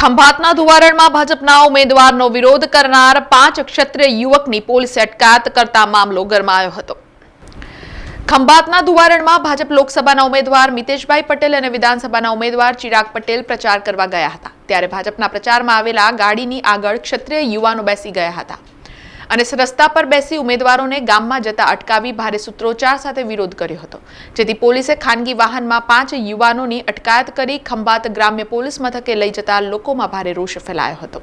ખંભાતના ધુવારણમાં ભાજપના ઉમેદવારનો વિરોધ કરનાર પાંચ ક્ષત્રિય યુવકની પોલીસે અટકાયત કરતા મામલો ગરમાયો હતો. ખંભાતના ધુવારણમાં ભાજપ લોકસભાના ઉમેદવાર મિતેશભાઈ પટેલ અને વિધાનસભાના ઉમેદવાર ચિરાગ પટેલ પ્રચાર કરવા ગયા હતા. ત્યારે ભાજપના પ્રચારમાં આવેલા ગાડીની આગળ ક્ષત્રિય યુવાનો બેસી ગયા હતા. અને રસ્તા પર બેસી ઉમેદવારોને ગામમાં જતા અટકાવી ભારે સૂત્રોચ્ચાર સાથે વિરોધ કર્યો હતો જેથી પોલીસે ખાનગી વાહનમાં પાંચ યુવાનોની અટકાયત કરી ખંભાત ગ્રામ્ય પોલીસ મથકે લઈ જતા લોકોમાં ભારે રોષ ફેલાયો હતો